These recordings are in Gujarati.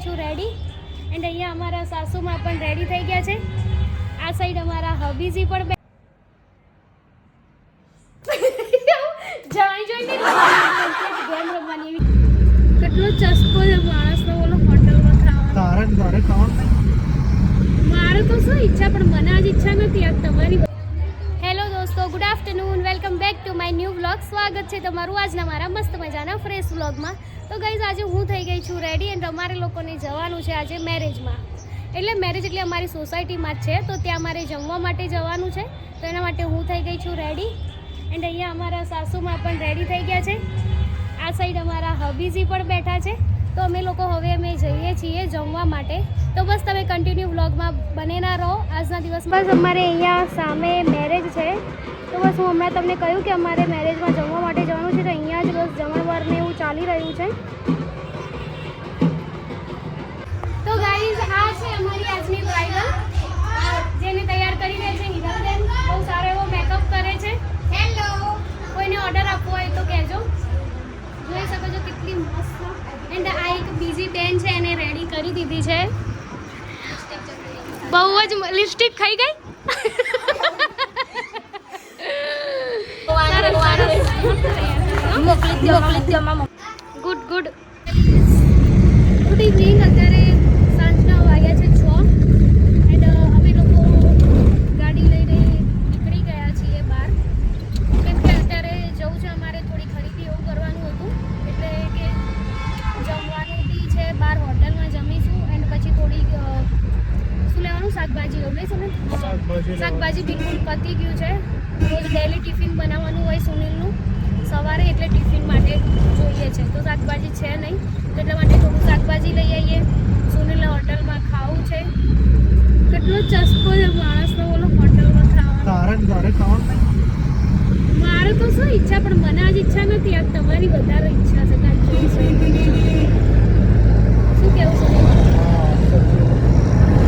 છું રેડી એન્ડ અહીંયા અમારા સાસુમાં પણ રેડી થઈ ગયા છે. આ સાઈડ અમારા હબીજી પણ બે- જાણી જોઈને ગેમ રમવાની કેટલો ચસ્કો છે માણસનો બોલો હોટલમાં ખાવાનો. મારે તો શું ઈચ્છા પણ મને આજ ઈચ્છા નથી આ તમારી afternoon welcome back to my new vlog સ્વાગત છે તમારું આજના મારા મસ્ત મજાના ફ્રેશ વ્લોગમાં તો ગઈઝ આજે હું થઈ ગઈ છું રેડી એન્ડ અમારે લોકોને જવાનું છે આજે મેરેજમાં એટલે મેરેજ એટલે અમારી સોસાયટીમાં જ છે, તો ત્યાં અમારે જમવા માટે જવાનું છે. તો એના માટે હું થઈ ગઈ છું રેડી એન્ડ અહીંયા અમારા સાસુમાં પણ રેડી થઈ ગયા છે. આ સાઈડ અમારા હબીજી પણ બેઠા છે. તો અમે લોકો હવે અમે જઈએ છીએ જમવા માટે. તો બસ તમે કન્ટિન્યુ વ્લોગમાં બનેના રહો. આજના દિવસમાં બસ અમારે અહીંયા સામે મેરેજ છે. તો બસ હું હમણાં તમને કહ્યું કે અમારે મેરેજમાં જમવા માટે જવાનું છે તો અહીંયા જ બસ જમણવારને એવું ચાલી રહ્યું છે. તો ગાઈઝ આ છે અમારી આજની બ્રાઇડલ જેને તૈયાર કરી રહ્યા છે બહુ સારો એવો મેકઅપ કરે છે. હેલો કોઈને ઓર્ડર આપવો હોય તો કહેજો. જોઈ શકો છો કેટલી મસ્ત એન્ડ આ એક બીજી બેન છે, એને રેડી કરી દીધી છે. બહુ જ લિપસ્ટિક ખાઈ ગઈ? ગુડ ગુડ ગુડ ઇવનિંગ અત્યારે સાંજના વાગ્યા છે છ એન્ડ અમે લોકો ગાડી લઈને નીકળી ગયા છીએ બહાર કેમ કે અત્યારે જવું છે અમારે થોડી ખરીદી એવું કરવાનું હતું એટલે કે જમવાનું બી છે બહાર હોટલમાં જમીશું એન્ડ પછી થોડી અ, શું લેવાનું શાકભાજી ગમે છે ને? શાકભાજી બિલકુલ પતી ગયું છે. રોજ ડેલી ટિફિન બનાવવાનું હોય સુનિલનું. સવારે એટલે ટિફિન માટે જોઈએ છે. તો શાકભાજી છે નહીં. તો એટલા માટે થોડું શાકભાજી લઈ આવીએ. સુનિલને હોટલમાં ખાવું છે. કેટલો ચસ્કો છે માણસનો બોલો હોટલમાં ખાવાનો. મારે તો શું ઈચ્છા પણ મને આજ ઈચ્છા નથી. આ તમારી વધારે ઈચ્છા છે. કાંઈ છે શું કેવું સુનિલ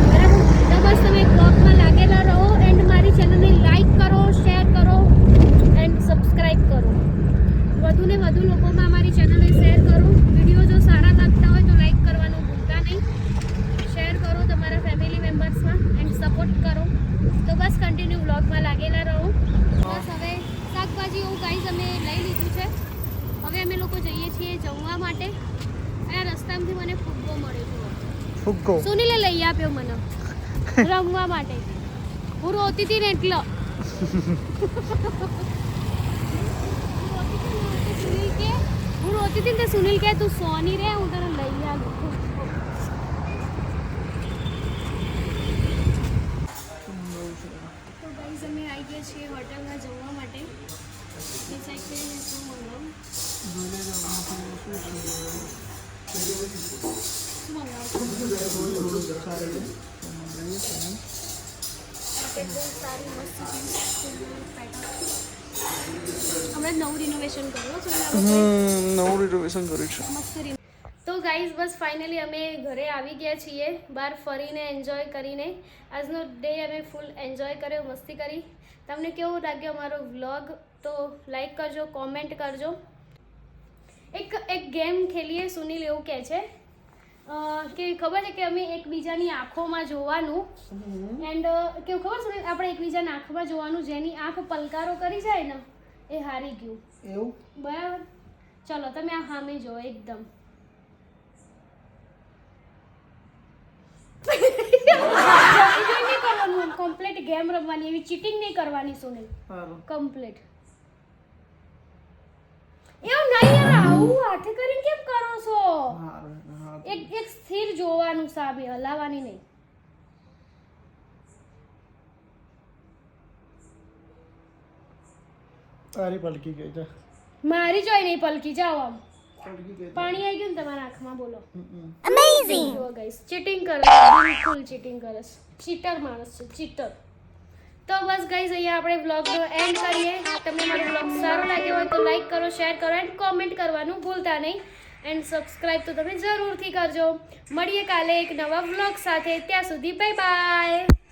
બરાબર તો બસ તમે બ્લોગમાં લાગેલા રહો એન્ડ મારી ચેનલને લાઈક કરો શેર કરો એન્ડ સબસ્ક્રાઇબ કરો વધુ ને વધુ લોકોમાં અમારી ચેનલને શેર કરો. વીડિયો જો સારા લાગતા હોય તો લાઈક કરવાનું ભૂલતા નહીં. શેર કરો તમારા ફેમિલી મેમ્બર્સમાં એન્ડ સપોર્ટ કરો. તો બસ કન્ટિન્યુ બ્લોગમાં લાગેલા રહો. બસ હવે શાકભાજી એવું કાંઈ અમે લઈ લીધું છે. હવે અમે લોકો જઈએ છીએ જમવા માટે. આ રસ્તામાંથી મને ફુગ્ગો મળ્યો ફુગ્ગો? સુનીલે લઈ આપ્યો મને. રમવા માટે. હું રોતી હતી ને એટલે હું રોતી હતી ને એટલે સુનિલ કે હું રોતી હતી ને સુનિલ કે તું સોની રે હું તને લઈ આવું તો ગાઈઝ અમે આવી ગયા છીએ હોટલમાં જમવા માટે. એ સાઈડ કરીને શું મંગાવું શું મંગાવું હમણાં નવું રિનોવેશન કર્યું નવું રિનોવેશન કર્યું છે. તો ગાઈઝ બસ ફાઇનલી અમે ઘરે આવી ગયા છીએ બહાર ફરીને એન્જોય કરીને. આજનો ડે અમે ફૂલ એન્જોય કર્યો મસ્તી કરી. તમને કેવું લાગ્યો અમારો વ્લોગ તો લાઈક કરજો કોમેન્ટ કરજો. એક એક ગેમ ખેલીએ સુનિલ એવું કહે છે. કે ખબર છે કે અમે એકબીજાની આંખોમાં જોવાનું? એન્ડ કેવું ખબર છે આપણે એકબીજાની આંખમાં જોવાનું જેની આંખ પલકારો કરી જાય ને એ હારી ગયું. એવું? બરાબર? ચલો તમે આ સામે જો એકદમ. કમ્પ્લીટ ગેમ રમવાની એવી ચીટિંગ નહીં કરવાની સુનિલ. કમ્પ્લીટ એવું નહીં આવું હાથે કરીને કેમ કરો છો? એક એક સ્થિર જોવાનું સાબે હલાવવાની નહીં. તારી પલકી ગઈ જા. મારી જોઈ નહીં પલકી જાઓ આમ. પાણી આવી ગયું ને તમારા આંખમાં બોલો. અમેઝિંગ જો ગાઈસ ચીટિંગ કરે બિલકુલ ચીટિંગ કરે. ચીટર માણસ છે ચીટર તો બસ ગાઈસ અહીંયા આપણે વ્લોગનો એન્ડ કરીએ. તમને મારો વ્લોગ સારો લાગ્યો હોય તો લાઈક કરો શેર કરો એન્ડ કોમેન્ટ કરવાનું ભૂલતા નહીં. એન્ડ સબસ્ક્રાઈબ તો તમે જરૂરથી કરજો. મળીએ કાલે એક નવા વ્લોગ સાથે. ત્યાં સુધી બાય બાય